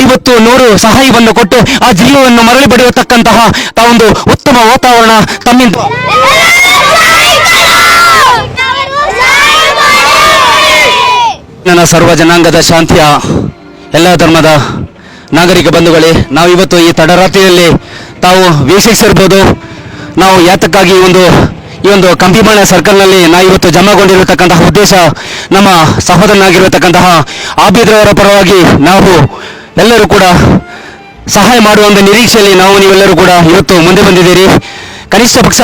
ಐವತ್ತು ನೂರು ಸಹಾಯವನ್ನು ಕೊಟ್ಟು ಆ ಜೀವವನ್ನು ಮರಳಿ ಪಡೆಯತಕ್ಕಂತಹ ಒಂದು ಉತ್ತಮ ವಾತಾವರಣ ತಮ್ಮಿಂದ. ನನ್ನ ಸರ್ವ ಜನಾಂಗದ ಶಾಂತಿಯ ಎಲ್ಲ ಧರ್ಮದ ನಾಗರಿಕ ಬಂಧುಗಳೇ ನಾವು ಇವತ್ತು ಈ ತಡರಾತ್ರಿಯಲ್ಲಿ ತಾವು ವೀಕ್ಷಿಸಿರ್ಬೋದು. ನಾವು ಯಾತಕ್ಕಾಗಿ ಒಂದು, ಈ ಒಂದು ಕಂಬಿಮಾಳ ಸರ್ಕಲ್ನಲ್ಲಿ ನಾ ಇವತ್ತು ಜಮಾಗೊಂಡಿರತಕ್ಕಂತಹ ಉದ್ದೇಶ ನಮ್ಮ ಸಹೋದರನಾಗಿರತಕ್ಕಂತಹ ಆಬಿದ್ರವರ ಪರವಾಗಿ ನಾವು ಎಲ್ಲರೂ ಕೂಡ ಸಹಾಯ ಮಾಡುವಂಥ ನಿರೀಕ್ಷೆಯಲ್ಲಿ ನಾವು ನೀವೆಲ್ಲರೂ ಕೂಡ ಇವತ್ತು ಮುಂದೆ ಬಂದಿದ್ದೀರಿ. ಕನಿಷ್ಠ ಪಕ್ಷ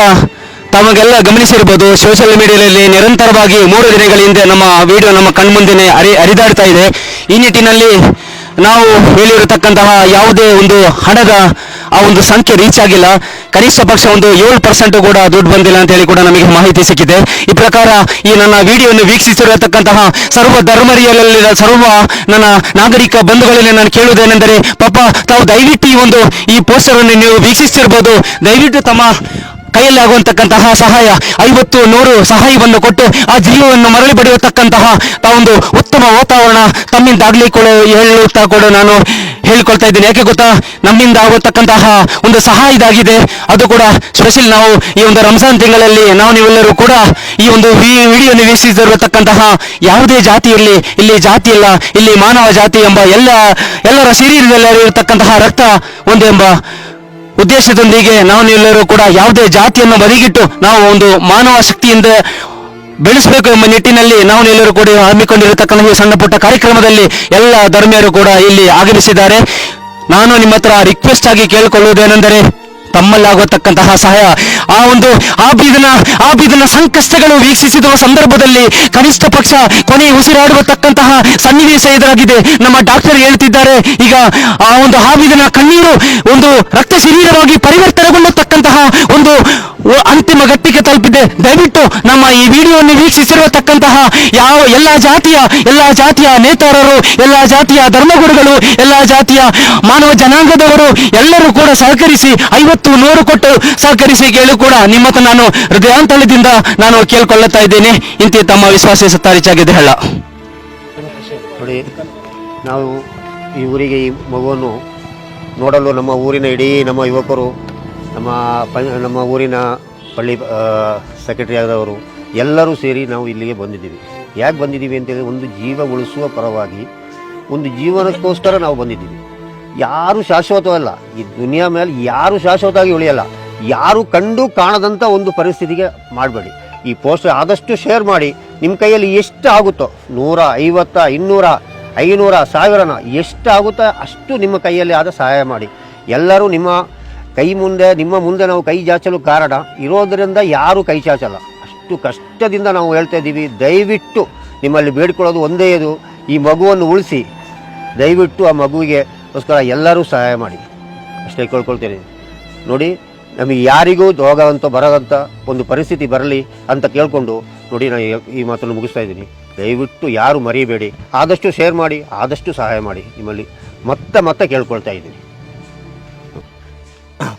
ತಮಗೆಲ್ಲ ಗಮನಿಸಿರ್ಬೋದು ಸೋಷಿಯಲ್ ಮೀಡಿಯಾದಲ್ಲಿ ನಿರಂತರವಾಗಿ ಮೂರು ದಿನಗಳ ಹಿಂದೆ ನಮ್ಮ ವಿಡಿಯೋ ನಮ್ಮ ಕಣ್ಮುಂದಿನೇ ಅರಿ ಹರಿದಾಡ್ತಾ ಇದೆ. ಈ ನಿಟ್ಟಿನಲ್ಲಿ ನಾವು ಹೇಳಿರತಕ್ಕಂತಹ ಯಾವುದೇ ಒಂದು ಹಣದ ಆ ಒಂದು ಸಂಖ್ಯೆ ರೀಚ್ ಆಗಿಲ್ಲ. ಕನಿಷ್ಠ ಪಕ್ಷ ಒಂದು ಏಳು ಪರ್ಸೆಂಟ್ ಕೂಡ ದುಡ್ಡು ಬಂದಿಲ್ಲ ಅಂತ ಹೇಳಿ ಕೂಡ ನಮಗೆ ಮಾಹಿತಿ ಸಿಕ್ಕಿದೆ. ಈ ಪ್ರಕಾರ ಈ ನನ್ನ ವಿಡಿಯೋವನ್ನು ವೀಕ್ಷಿಸಿರತಕ್ಕಂತಹ ಸರ್ವ ಧರ್ಮರಿಯಲ್ಲಿ ಸರ್ವ ನನ್ನ ನಾಗರಿಕ ಬಂಧುಗಳಲ್ಲಿ ನಾನು ಕೇಳುವುದೇನೆಂದರೆ, ಪಾಪ ತಾವು ದಯವಿಟ್ಟು ಈ ಒಂದು ಈ ಪೋಸ್ಟರ್ ಅನ್ನು ನೀವು ವೀಕ್ಷಿಸ್ತಿರ್ಬೋದು. ದಯವಿಟ್ಟು ತಮ್ಮ ಕೈಯಲ್ಲಿ ಆಗುವಂತಕ್ಕಂತಹ ಸಹಾಯ, ಐವತ್ತು, ನೂರು ಸಹಾಯವನ್ನು ಕೊಟ್ಟು ಆ ಜೀವವನ್ನು ಮರಳಿ ಪಡೆಯತಕ್ಕಂತಹ ಒಂದು ಉತ್ತಮ ವಾತಾವರಣ ತಮ್ಮಿಂದ ಆಗ್ಲಿ ಕೂಡ ಹೇಳುತ್ತಾ ಕೂಡ ನಾನು ಹೇಳಿಕೊಳ್ತಾ ಇದ್ದೀನಿ. ಯಾಕೆ ಗೊತ್ತಾ? ನಮ್ಮಿಂದ ಆಗುತ್ತಕ್ಕಂತಹ ಒಂದು ಸಹಾಯ ಇದಾಗಿದೆ. ಅದು ಕೂಡ ಸ್ಪೆಷಲ್ ನಾವು ಈ ಒಂದು ರಂಜಾನ್ ತಿಂಗಳಲ್ಲಿ ನಾವು ನೀವೆಲ್ಲರೂ ಕೂಡ ಈ ಒಂದು ವಿಡಿಯೋ ನಿವೇಶಿಸಿರತಕ್ಕಂತಹ ಯಾವುದೇ ಜಾತಿಯಲ್ಲಿ ಇಲ್ಲಿ ಜಾತಿ ಇಲ್ಲ ಇಲ್ಲಿ ಮಾನವ ಜಾತಿ ಎಂಬ ಎಲ್ಲ, ಎಲ್ಲರ ಶರೀರದಲ್ಲಿ ಇರತಕ್ಕಂತಹ ರಕ್ತ ಒಂದೆಂಬ ಉದ್ದೇಶದೊಂದಿಗೆ ನಾವು ನೀವೆಲ್ಲರೂ ಕೂಡ ಯಾವುದೇ ಜಾತಿಯನ್ನು ಬದಿಗಿಟ್ಟು ನಾವು ಒಂದು ಮಾನವ ಶಕ್ತಿಯಿಂದ ಬೆಳೆಸಬೇಕು ಎಂಬ ನಿಟ್ಟಿನಲ್ಲಿ ನಾವು ಎಲ್ಲರೂ ಕೂಡ ಹಮ್ಮಿಕೊಂಡಿರತಕ್ಕಂಥ ಸಣ್ಣ ಪುಟ್ಟ ಕಾರ್ಯಕ್ರಮದಲ್ಲಿ ಎಲ್ಲ ಧರ್ಮೀಯರು ಕೂಡ ಇಲ್ಲಿ ಆಗಮಿಸಿದ್ದಾರೆ. ನಾನು ನಿಮ್ಮ ಹತ್ರ ರಿಕ್ವೆಸ್ಟ್ ಆಗಿ ಕೇಳಿಕೊಳ್ಳುವುದೇನೆಂದರೆ ತಮ್ಮಲ್ಲಾಗತಕ್ಕಂತಹ ಸಹಾಯ. ಆ ಒಂದು ಆಬಿದನ ಆ ಬೀದನ ಸಂಕಷ್ಟಗಳು ವೀಕ್ಷಿಸಿದ ಸಂದರ್ಭದಲ್ಲಿ ಕನಿಷ್ಠ ಪಕ್ಷ ಕೊನೆ ಉಸಿರಾಡುವತಕ್ಕಂತಹ ಸನ್ನಿವೇಶ ಎದುರಾಗಿದೆ. ನಮ್ಮ ಡಾಕ್ಟರ್ ಹೇಳ್ತಿದ್ದಾರೆ, ಈಗ ಆ ಒಂದು ಆಬಿದನ ಕಣ್ಣೀರು ಒಂದು ರಕ್ತ ಶರೀರವಾಗಿ ಪರಿವರ್ತನೆಗೊಳ್ಳತಕ್ಕಂತಹ ಒಂದು ಅಂತಿಮ ಗಟ್ಟಿಗೆ ತಲುಪಿದೆ. ದಯವಿಟ್ಟು ನಮ್ಮ ಈ ವಿಡಿಯೋವನ್ನು ವೀಕ್ಷಿಸಿರತಕ್ಕಂತಹ ಯಾವ ಎಲ್ಲ ಜಾತಿಯ ಎಲ್ಲ ಜಾತಿಯ ನೇತಾರರು, ಎಲ್ಲ ಜಾತಿಯ ಧರ್ಮಗುರುಗಳು, ಎಲ್ಲ ಜಾತಿಯ ಮಾನವ ಜನಾಂಗದವರು ಎಲ್ಲರೂ ಕೂಡ ಸಹಕರಿಸಿ, ಐವತ್ತು ನೂರು ಕೊಟ್ಟು ಸಹಕರಿಸಿ ಕೇಳು ಕೂಡ ನಿಮ್ಮ ಹತ್ರ ನಾನು ಹೃದಯಾಂತರದಿಂದ ನಾನು ಕೇಳ್ಕೊಳ್ಳುತ್ತಾ ಇದ್ದೇನೆ. ಇಂತಿ ತಮ್ಮ ವಿಶ್ವಾಸ ಸತ್ತಾರಿಚಾಗಿದೆ ಹೇಳ ನಾವು ಈ ಊರಿಗೆ ಈ ಮಗುವನ್ನು ನೋಡಲು ನಮ್ಮ ಊರಿನ ಇಡೀ ನಮ್ಮ ಯುವಕರು ನಮ್ಮ ಪ ನಮ್ಮ ಊರಿನ ಪಳ್ಳಿ ಸೆಕ್ರೆಟರಿ ಆದವರು ಎಲ್ಲರೂ ಸೇರಿ ನಾವು ಇಲ್ಲಿಗೆ ಬಂದಿದ್ದೀವಿ. ಯಾಕೆ ಬಂದಿದ್ದೀವಿ ಅಂತೇಳಿ ಒಂದು ಜೀವ ಉಳಿಸುವ ಪರವಾಗಿ ಒಂದು ಜೀವನಕ್ಕೋಸ್ಕರ ನಾವು ಬಂದಿದ್ದೀವಿ. ಯಾರು ಶಾಶ್ವತವಲ್ಲ. ಈ ದುನಿಯಾ ಮೇಲೆ ಯಾರು ಶಾಶ್ವತವಾಗಿ ಉಳಿಯಲ್ಲ. ಯಾರು ಕಂಡು ಕಾಣದಂಥ ಒಂದು ಪರಿಸ್ಥಿತಿಗೆ ಮಾಡಬೇಡಿ. ಈ ಪೋಸ್ಟರ್ ಆದಷ್ಟು ಶೇರ್ ಮಾಡಿ. ನಿಮ್ಮ ಕೈಯಲ್ಲಿ ಎಷ್ಟು ಆಗುತ್ತೋ, ನೂರ ಐವತ್ತ, ಇನ್ನೂರ, ಐನೂರ, ಸಾವಿರನ ಎಷ್ಟು ಆಗುತ್ತೋ ಅಷ್ಟು ನಿಮ್ಮ ಕೈಯಲ್ಲಿ ಆದ ಸಹಾಯ ಮಾಡಿ. ಎಲ್ಲರೂ ನಿಮ್ಮ ಕೈ ಮುಂದೆ, ನಿಮ್ಮ ಮುಂದೆ ನಾವು ಕೈ ಚಾಚಲು ಕಾರಣ, ಇರೋದರಿಂದ ಯಾರೂ ಕೈ ಚಾಚಲ್ಲ ಅಷ್ಟು ಕಷ್ಟದಿಂದ ನಾವು ಹೇಳ್ತಾ ಇದ್ದೀವಿ, ದಯವಿಟ್ಟು ನಿಮ್ಮಲ್ಲಿ ಬೇಡ್ಕೊಳ್ಳೋದು ಒಂದೇ ಇದು, ಈ ಮಗುವನ್ನು ಉಳಿಸಿ, ದಯವಿಟ್ಟು ಆ ಮಗುವಿಗೆ ಗೋಸ್ಕರ ಎಲ್ಲರೂ ಸಹಾಯ ಮಾಡಿ. ಅಷ್ಟೇ ಕೇಳ್ಕೊಳ್ತೇನೆ. ನೋಡಿ, ನಮಗೆ ಯಾರಿಗೂ ದೋಗ ಅಂತ ಬರದಂಥ ಒಂದು ಪರಿಸ್ಥಿತಿ ಬರಲಿ ಅಂತ ಕೇಳಿಕೊಂಡು, ನೋಡಿ ನಾನು ಈ ಮಾತನ್ನು ಮುಗಿಸ್ತಾ ಇದ್ದೀನಿ. ದಯವಿಟ್ಟು ಯಾರು ಮರಿಬೇಡಿ. ಆದಷ್ಟು ಶೇರ್ ಮಾಡಿ, ಆದಷ್ಟು ಸಹಾಯ ಮಾಡಿ ನಿಮ್ಮಲ್ಲಿ. ಮತ್ತೆ ಮತ್ತೆ ಕೇಳ್ಕೊಳ್ತಾ ಇದ್ದೀನಿ.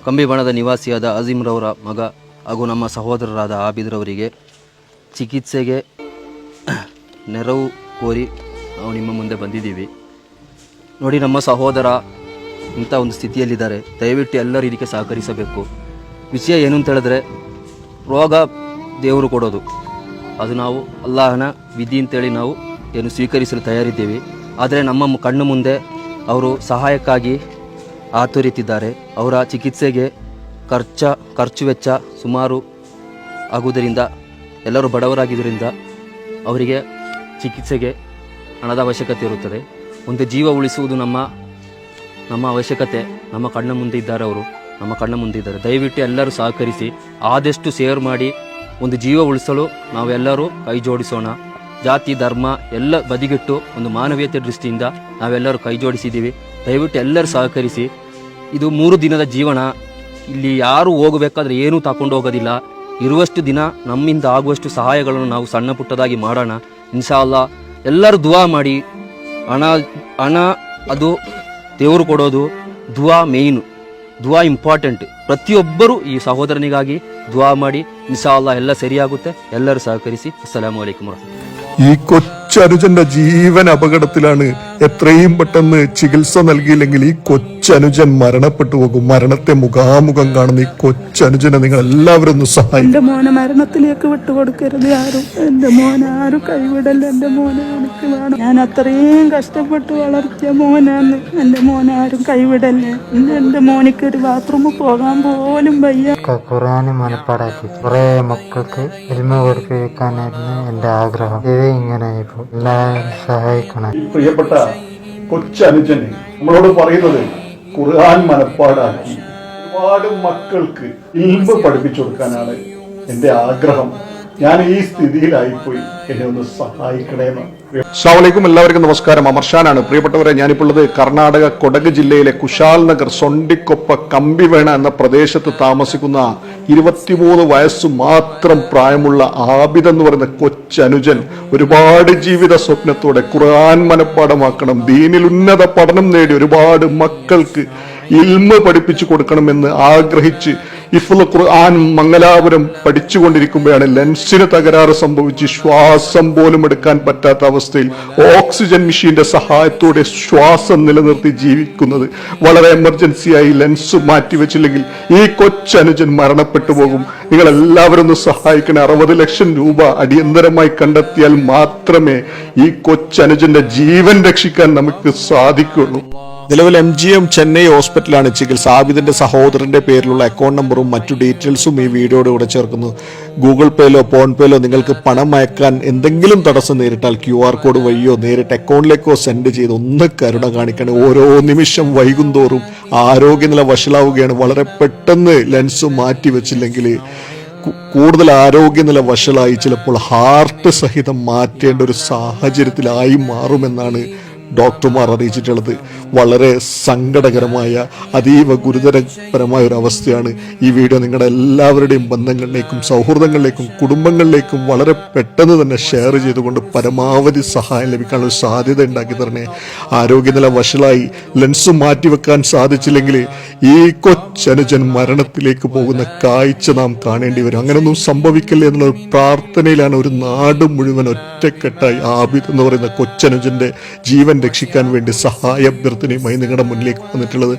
ಕಂಬಿಬಣದ ನಿವಾಸಿಯಾದ ಅಜೀಮ್ರವರ ಮಗ ಹಾಗೂ ನಮ್ಮ ಸಹೋದರರಾದ ಆಬಿದ್ರವರಿಗೆ ಚಿಕಿತ್ಸೆಗೆ ನೆರವು ಕೋರಿ ನಾವು ನಿಮ್ಮ ಮುಂದೆ ಬಂದಿದ್ದೀವಿ. ನೋಡಿ ನಮ್ಮ ಸಹೋದರ ಇಂಥ ಒಂದು ಸ್ಥಿತಿಯಲ್ಲಿದ್ದಾರೆ. ದಯವಿಟ್ಟು ಎಲ್ಲರೂ ಇದಕ್ಕೆ ಸಹಕರಿಸಬೇಕು. ವಿಷಯ ಏನು ಅಂತ ಹೇಳಿದ್ರೆ ರೋಗ ದೇವರು ಕೊಡೋದು. ಅದು ನಾವು ಅಲ್ಲಾಹನ ವಿಧಿ ಅಂತೇಳಿ ನಾವು ಏನು ಸ್ವೀಕರಿಸಲು ತಯಾರಿದ್ದೀವಿ. ಆದರೆ ನಮ್ಮ ಕಣ್ಣು ಮುಂದೆ ಅವರು ಸಹಾಯಕ್ಕಾಗಿ ಆತುರಿತಿದ್ದಾರೆ. ಅವರ ಚಿಕಿತ್ಸೆಗೆ ಖರ್ಚ, ಖರ್ಚು ವೆಚ್ಚ ಸುಮಾರು ಆಗುವುದರಿಂದ, ಎಲ್ಲರೂ ಬಡವರಾಗಿದ್ದರಿಂದ ಅವರಿಗೆ ಚಿಕಿತ್ಸೆಗೆ ಹಣದ ಅವಶ್ಯಕತೆ ಇರುತ್ತದೆ. ಒಂದು ಜೀವ ಉಳಿಸುವುದು ನಮ್ಮ ನಮ್ಮ ಅವಶ್ಯಕತೆ. ನಮ್ಮ ಕಣ್ಣ ಮುಂದೆ ಇದ್ದಾರೆ ಅವರು. ನಮ್ಮ ಕಣ್ಣ ಮುಂದೆ ಇದ್ದಾರೆ. ದಯವಿಟ್ಟು ಎಲ್ಲರೂ ಸಹಕರಿಸಿ ಆದಷ್ಟು ಸೇರ್ ಮಾಡಿ, ಒಂದು ಜೀವ ಉಳಿಸಲು ನಾವೆಲ್ಲರೂ ಕೈ ಜೋಡಿಸೋಣ. ಜಾತಿ, ಧರ್ಮ ಎಲ್ಲ ಬದಿಗಿಟ್ಟು ಒಂದು ಮಾನವೀಯತೆ ದೃಷ್ಟಿಯಿಂದ ನಾವೆಲ್ಲರೂ ಕೈ ಜೋಡಿಸಿದ್ದೀವಿ. ದಯವಿಟ್ಟು ಎಲ್ಲರೂ ಸಹಕರಿಸಿ ಇದು ಮೂರು ದಿನದ ಜೀವನ ಇಲ್ಲಿ ಯಾರು ಹೋಗಬೇಕಾದ್ರೆ ಏನೂ ತಕೊಂಡು ಹೋಗೋದಿಲ್ಲ ಇರುವಷ್ಟು ದಿನ ನಮ್ಮಿಂದ ಆಗುವಷ್ಟು ಸಹಾಯಗಳನ್ನು ನಾವು ಸಣ್ಣ ಪುಟ್ಟದಾಗಿ ಮಾಡೋಣ ಇನ್ಶಾ ಅಲ್ಲಾ ಎಲ್ಲರೂ ದುವಾ ಮಾಡಿ ಹಣ ಹಣ ಅದು ದೇವರು ಕೊಡೋದು ದುವಾ ಮೇಯ್ನು ದುವಾ ಇಂಪಾರ್ಟೆಂಟ್ ಪ್ರತಿಯೊಬ್ಬರು ಈ ಸಹೋದರನಿಗಾಗಿ ದುವಾ ಮಾಡಿ ಇನ್ಶಾ ಅಲ್ಲಾ ಎಲ್ಲ ಸರಿಯಾಗುತ್ತೆ ಎಲ್ಲರೂ ಸಹಕರಿಸಿ ಅಸ್ಸಲಾಮು ಅಲೈಕುಮ್ ವರಹಮತುಲ್ಲಾಹಿ ಈ ಕೊಚ್ಚ കൊച്ചനുജന്റെ ജീവൻ അപകടത്തിലാണ് എത്രയും പെട്ടെന്ന് ചികിത്സ നൽകിയില്ലെങ്കിൽ ഈ കൊച്ചനുജൻ മരണപ്പെട്ടു പോകും. മരണത്തെ മുഖാമുഖം കാണുന്ന ഈ കൊച്ചനുജനെ നിങ്ങൾ എല്ലാവരും ഒന്ന് സഹായിക്കും. എന്റെ മോനെ മരണത്തിലേക്ക് വിട്ടുകൊടുക്കരുത് ആരും. എന്റെ മോനെ ആരും കൈവിടല്ല. എന്റെ മോനെ എനിക്ക് വേണം. ഞാൻ അത്രയും കഷ്ടപ്പെട്ട് വളർത്തിയ മോനാന്ന്. എന്റെ മോനെ ആരും കൈവിടല്ലേ. എന്റെ മോനിക്ക് ഒരു ബാത്റൂമിൽ പോകാൻ പോലും വയ്യ. ഖുറാന് ഖുർആന് മനപ്പാടാക്കി. കുറെ മക്കൾക്ക് എൽമ വെക്കാനായിരുന്നു എന്റെ ആഗ്രഹം. ഇത് ഇങ്ങനെ ഇപ്പൊ എല്ലാവരും സഹായിക്കണം. പ്രിയപ്പെട്ട കൊച്ചനുജന് നമ്മളോട് പറയുന്നത് ഖുർആൻ മനപ്പാടാക്കി. ഒരുപാട് മക്കൾക്ക് ഇൽമ പഠിപ്പിച്ചു കൊടുക്കാനാണ് എന്റെ ആഗ്രഹം. ഞാൻ ഈ സ്ഥിതിയിലായിപ്പോയി. എന്നെ ഒന്ന് സഹായിക്കണേന്ന് അസ്സാമലൈക്കും എല്ലാവർക്കും നമസ്കാരം. അമർഷാനാണ് പ്രിയപ്പെട്ടവരെ ഞാനിപ്പോൾ ഉള്ളത് കർണാടക കൊടക് ജില്ലയിലെ കുശാൽ നഗർ സൊണ്ടിക്കൊപ്പ കമ്പിവേണ എന്ന പ്രദേശത്ത് താമസിക്കുന്ന ഇരുപത്തിമൂന്ന് വയസ്സ് മാത്രം പ്രായമുള്ള ആബിദ് എന്ന് പറയുന്ന കൊച്ചനുജൻ ഒരുപാട് ജീവിത സ്വപ്നത്തോടെ ഖുർആൻ മനപ്പാടമാക്കണം ദീനിൽ ഉന്നത പഠനം നേടി ഒരുപാട് മക്കൾക്ക് ഇൽമ പഠിപ്പിച്ചു കൊടുക്കണമെന്ന് ആഗ്രഹിച്ച് ഇഫുൽ ഖുർആൻ മംഗലാപുരം പഠിച്ചുകൊണ്ടിരിക്കുമ്പോഴാണ് ലെൻസിന് തകരാറ് സംഭവിച്ച് ശ്വാസം പോലും എടുക്കാൻ പറ്റാത്ത അവസ്ഥയിൽ ഓക്സിജൻ മെഷീന്റെ സഹായത്തോടെ ശ്വാസം നിലനിർത്തി ജീവിക്കുന്നത്. വളരെ എമർജൻസിയായി ലെൻസ് മാറ്റിവെച്ചില്ലെങ്കിൽ ഈ കൊച്ചനുജൻ മരണപ്പെട്ടു പോകും. നിങ്ങൾ എല്ലാവരും ഒന്ന് സഹായിക്കണേ. അറുപത് ലക്ഷം രൂപ അടിയന്തരമായി കണ്ടെത്തിയാൽ മാത്രമേ ഈ കൊച്ചനുജന്റെ ജീവൻ രക്ഷിക്കാൻ നമുക്ക് സാധിക്കുള്ളൂ. നിലവിൽ എം ജി എം ചെന്നൈ ഹോസ്പിറ്റലാണ് ചികിത്സ. ആബിദിന്റെ സഹോദരന്റെ പേരിലുള്ള അക്കൗണ്ട് നമ്പറും മറ്റു ഡീറ്റെയിൽസും ഈ വീഡിയോയുടെ കൂടെ ചേർക്കുന്നു. ഗൂഗിൾ പേയിലോ ഫോൺ പേയിലോ നിങ്ങൾക്ക് പണം അയക്കാൻ എന്തെങ്കിലും തടസ്സം നേരിട്ടാൽ ക്യു ആർ കോഡ് വഴിയോ നേരിട്ട് അക്കൗണ്ടിലേക്കോ സെൻഡ് ചെയ്ത് ഒന്ന് കരുണ കാണിക്കണം. ഓരോ നിമിഷം വൈകുന്തോറും ആരോഗ്യനില വഷളാവുകയാണ്. വളരെ പെട്ടെന്ന് ലെൻസ് മാറ്റി വെച്ചില്ലെങ്കിൽ കൂടുതൽ ആരോഗ്യനില വഷളായി ചിലപ്പോൾ ഹാർട്ട് സഹിതം മാറ്റേണ്ട ഒരു സാഹചര്യത്തിലായി മാറുമെന്നാണ് ഡോക്ടർമാർ അറിയിച്ചിട്ടുള്ളത് വളരെ സങ്കടകരമായ അതീവ ഗുരുതരപരമായ ഒരു അവസ്ഥയാണ് ഈ വീഡിയോ. നിങ്ങളുടെ എല്ലാവരുടെയും ബന്ധങ്ങളിലേക്കും സൗഹൃദങ്ങളിലേക്കും കുടുംബങ്ങളിലേക്കും വളരെ പെട്ടെന്ന് തന്നെ ഷെയർ ചെയ്തുകൊണ്ട് പരമാവധി സഹായം ലഭിക്കാനുള്ള സാധ്യത ഉണ്ടാക്കി തരണേ. ആരോഗ്യനില വഷളായി ലെൻസ് മാറ്റിവെക്കാൻ സാധിച്ചില്ലെങ്കിൽ ഈ കൊച്ചനുജൻ മരണത്തിലേക്ക് പോകുന്ന കാഴ്ച നാം കാണേണ്ടി വരും. അങ്ങനെയൊന്നും സംഭവിക്കില്ല എന്നുള്ള പ്രാർത്ഥനയിലാണ് ഒരു നാട് മുഴുവൻ ഒറ്റക്കെട്ടായി ആബിദ് എന്ന് പറയുന്ന കൊച്ചനുജന്റെ രക്ഷിക്കാൻ വേണ്ടി സഹായ അഭ്യർത്ഥനയുമായി നിങ്ങളുടെ മുന്നിലേക്ക് വന്നിട്ടുള്ളത്.